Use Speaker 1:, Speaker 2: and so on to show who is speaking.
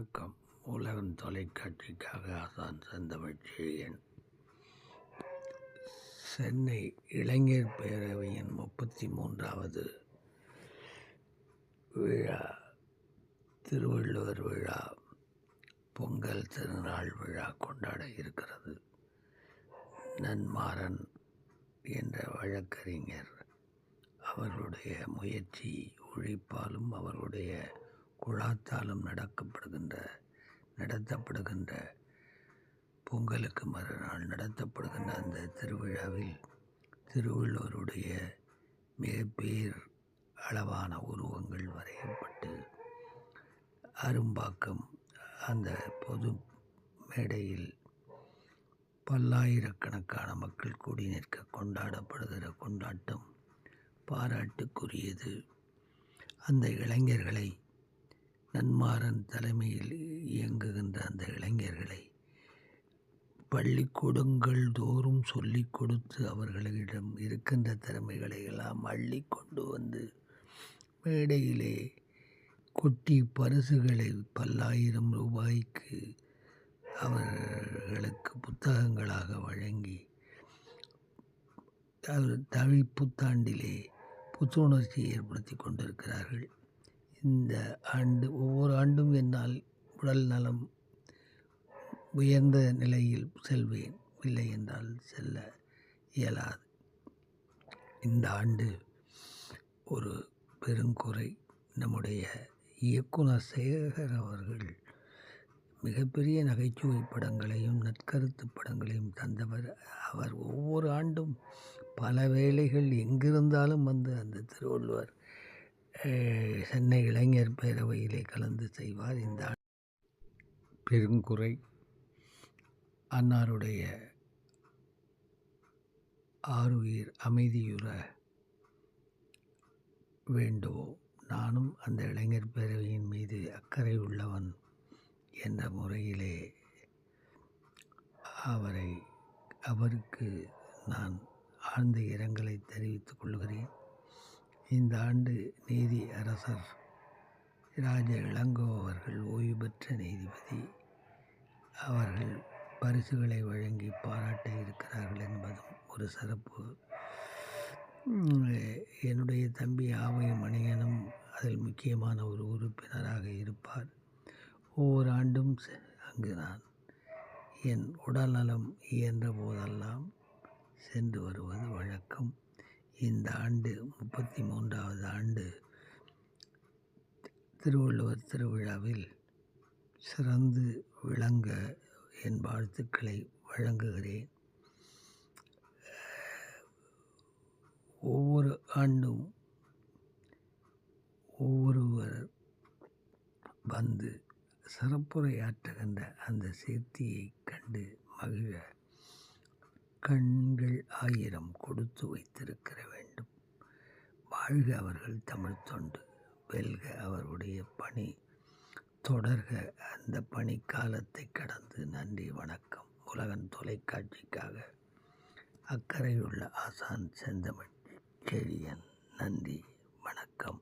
Speaker 1: வணக்கம். உலகம் தொலைக்காட்சிக்காக ஆசான் செந்தமிழ்ச்செழியன் சென்னை இளைஞர் பேரவையின் முப்பத்தி மூன்றாவது விழா திருவள்ளுவர் விழா பொங்கல் திருநாள் விழா கொண்டாட இருக்கிறது. நன்மாறன் என்ற வழக்கறிஞர். அவர்களுடைய முயற்சி உழைப்பாலும் அவர்களுடைய குழாத்தாலும் நடக்கப்படுகின்ற நடத்தப்படுகின்ற பொங்கலுக்கு மறுநாள் நடத்தப்படுகின்ற அந்த திருவிழாவில் திருவள்ளுவருடைய மிகப்பேர் அளவான உருவங்கள் வரையப்பட்டு அரும்பாக்கம் அந்த பொது மேடையில் பல்லாயிரக்கணக்கான மக்கள் கூடி நிற்க கொண்டாடப்படுகிற கொண்டாட்டம் பாராட்டுக்குரியது. அந்த இளைஞர்களை நன்மாறன் தலைமையில் இயங்குகின்ற அந்த இளைஞர்களை பள்ளிக்கூடங்கள் தோறும் சொல்லிக் கொடுத்து அவர்களிடம் இருக்கின்ற திறமைகளை எல்லாம் அள்ளி கொண்டு வந்து மேடையிலே கொட்டி பரிசுகளை பல்லாயிரம் ரூபாய்க்கு அவர்களுக்கு புத்தகங்களாக வழங்கி தமிழ் புத்தாண்டிலே புத்துணர்ச்சியை ஏற்படுத்தி கொண்டிருக்கிறார்கள். இந்த ஆண்டு ஒவ்வொரு ஆண்டும் என்னால் உடல் நலம் உயர்ந்த நிலையில் செல்வேன். இல்லை என்றால் செல்ல இயலாது. இந்த ஆண்டு ஒரு பெருங்குறை நம்முடைய இயக்குனர் சேகர் அவர்கள் மிகப்பெரிய நகைச்சுவை படங்களையும் நற்கருத்து படங்களையும் தந்தவர். அவர் ஒவ்வொரு ஆண்டும் பல வேளைகள் எங்கிருந்தாலும் வந்து அந்த திருவள்ளுவர் சென்னை இளைஞர் பேரவையிலே கலந்து செய்வார். இந்த பெருங்குறை அன்னாருடைய ஆறுயிர் அமைதியுற வேண்டுவோம். நானும் அந்த இளைஞர் பேரவையின் மீது அக்கறை உள்ளவன் என்ற முறையிலே அவரை அவருக்கு நான் ஆழ்ந்த இரங்கலை தெரிவித்துக் கொள்கிறேன். இந்த ஆண்டு நீதி அரசர் ராஜ இளங்கோ அவர்கள் ஓய்வு பெற்ற நீதிபதி. அவர்கள் பரிசுகளை வழங்கி பாராட்ட இருக்கிறார்கள் என்பதும் ஒரு சிறப்பு. என்னுடைய தம்பி ஆவை மணியனும் அதில் முக்கியமான ஒரு உறுப்பினராக இருப்பார். ஒவ்வொரு ஆண்டும் அங்கு நான் என் உடல்நலம் இயன்ற போதெல்லாம் சென்று வருவது வழக்கம். இந்த ஆண்டு முப்பத்தி மூன்றாவது ஆண்டு திருவள்ளுவர் திருவிழாவில் சிறந்து விளங்க என் வாழ்த்துக்களை வழங்குகிறேன். ஒவ்வொரு ஆண்டும் ஒவ்வொருவர் வந்து சிறப்புரையாற்றுகின்ற அந்த சேர்த்தியை கண்டு மகிழ கண்கள் ஆயிரம் கொடுத்து வைத்திருக்கிற வேண்டும். வாழ்க அவர்கள் தமிழ் தொண்டு வெல்க அவருடைய பணி தொடர்க அந்த பணி காலத்தை கடந்து. நன்றி வணக்கம். உலகன் தொலைக்காட்சிக்காக அக்கறையுள்ள ஆசான் செந்தமிழ் செழியன் நன்றி வணக்கம்.